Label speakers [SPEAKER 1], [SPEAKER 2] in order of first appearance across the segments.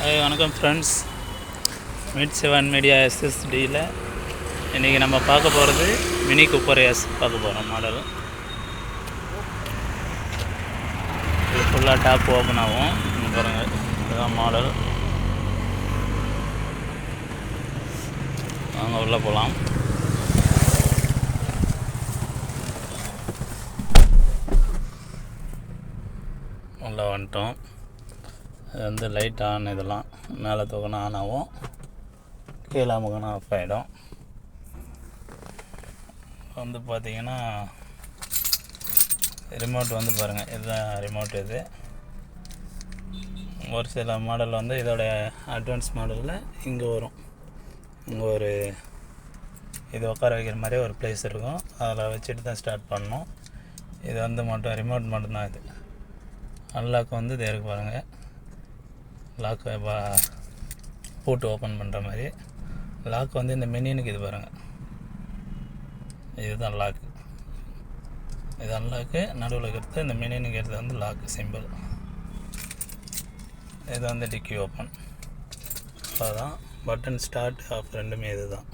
[SPEAKER 1] Hi வணக்கம் friends mid seven media எஸ்எஸ்டியில் இன்றைக்கி நம்ம பார்க்க போகிறது மினி குப்பர் எஸ் பார்க்க போகிறோம் மாடல் இது ஃபுல்லாக டாப் ஓப்பன் ஆகும். பாருங்கள் இதுதான் மாடல் வாங்க உள்ளே போகலாம் உள்ளே வந்துட்டோம். இது வந்து லைட் ஆன் இதெல்லாம். மேலே தூக்கணும் ஆன் ஆகும். கீழே அமுக்கணும் ஆஃப் ஆகிடும் வந்து பார்த்தீங்கன்னா ரிமோட் வந்து பாருங்கள் இதுதான் ரிமோட் இது. ஒரு சில மாடல் வந்து இதோட அட்வான்ஸ் மாடலில் இங்கே வரும். இங்கே ஒரு இது உட்கார வைக்கிற மாதிரி ஒரு ப்ளேஸ் இருக்கும். அதில் வச்சுட்டு தான் ஸ்டார்ட் பண்ணணும். இது வந்து மட்டும் ரிமோட் மட்டும்தான் இது. அன்லாக் வந்து இது இருக்கு பாருங்கள் லாக் போட்டு ஓப்பன் பண்ணுற மாதிரி. லாக் வந்து இந்த மெனினுக்கு இது பாருங்கள் இதுதான் லாக்கு இது அன்லாக்கு நடுவில் இருக்கிறது இந்த மெனினுக்கு இருக்கிறது வந்து லாக்கு சிம்பிள் இது வந்து டிக்கி ஓப்பன் அதுதான் பட்டன் ஸ்டார்ட் ஆஃப் ரெண்டுமே இது தான்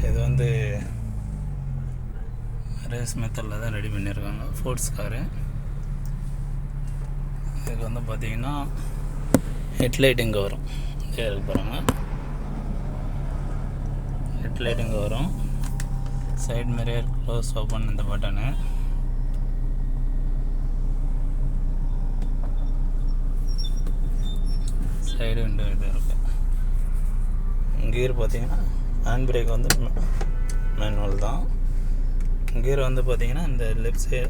[SPEAKER 1] இது வந்து ரேஸ் மெத்தடில் தான் ரெடி பண்ணியிருக்காங்க ஃபோர்ட்ஸ் காரு இதுக்கு வந்து பார்த்தீங்கன்னா ஹெட்லைட் இங்கே வரும். இங்கே இருக்கு பாருங்க. ஹெட்லைட் இங்கே வரும். சைடு மிரர் க்ளோஸ் ஓப்பன் இந்த பட்டனு. சைடு விண்டோ இது இருக்கு. கீர் பார்த்தீங்கன்னா ஹேண்ட் பிரேக் வந்து மேனுவல் தான். கீர் வந்து பார்த்தீங்கன்னா இந்த லெஃப்ட் சைடு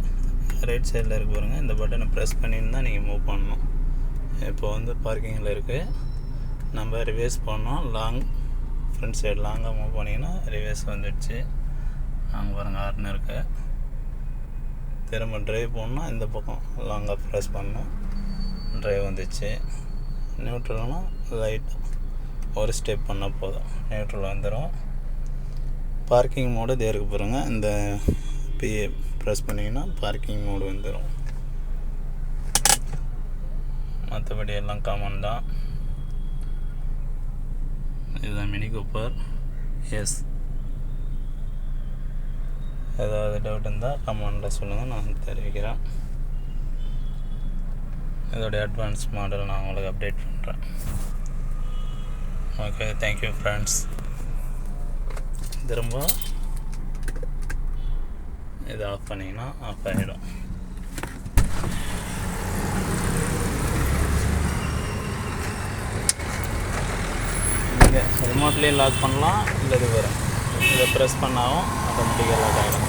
[SPEAKER 1] ரைட் சைடில் இருக்க பாருங்க. இந்த பட்டனை ப்ரெஸ் பண்ணின்னு தான் நீங்கள் மூவ் பண்ணணும். இப்போ வந்து பார்க்கிங்கில் இருக்குது நம்ம ரிவேஸ் பண்ணோம். லாங் ஃப்ரண்ட் சைடு லாங்காக மூவ் பண்ணிங்கன்னா ரிவேஸ் வந்துடுச்சு. அங்கே பாருங்கள் ஆர்னு இருக்கு. திரும்ப ட்ரைவ் பண்ணோம்னா இந்த பக்கம் லாங்காக ப்ரெஸ் பண்ணோம். ட்ரைவ் வந்துச்சு. நியூட்ரல்னால் லைட் ஒரு ஸ்டெப் பண்ணால் போதும். நியூட்ரல் வந்துடும் பார்க்கிங் மோடு இதே இருக்கு இந்த பிஏ ப்ரெஸ் பண்ணிங்கன்னா பார்க்கிங் மோடு வந்துடும் மற்றபடி எல்லாம் காமன் தான். இதுதான் மினி கூப்பர் எஸ் ஏதாவது டவுட் இருந்தால் கமெண்டில் சொல்லுங்கள் நான் தெரிவிக்கிறேன். இதோடைய அட்வான்ஸ் மாடல் நான் உங்களுக்கு அப்டேட் பண்ணுறேன் ஓகே தேங்க்யூ ஃப்ரெண்ட்ஸ் திரும்ப இதை ஆஃப் பண்ணிங்கன்னா ஆஃப் ஆகிடும் ரிமோட்லேயே லாக் பண்ணலாம் இல்லை இது வரும். இதை ப்ரெஸ் பண்ணாலும் ஆட்டோமேட்டிக்காக லாக் ஆகிடும்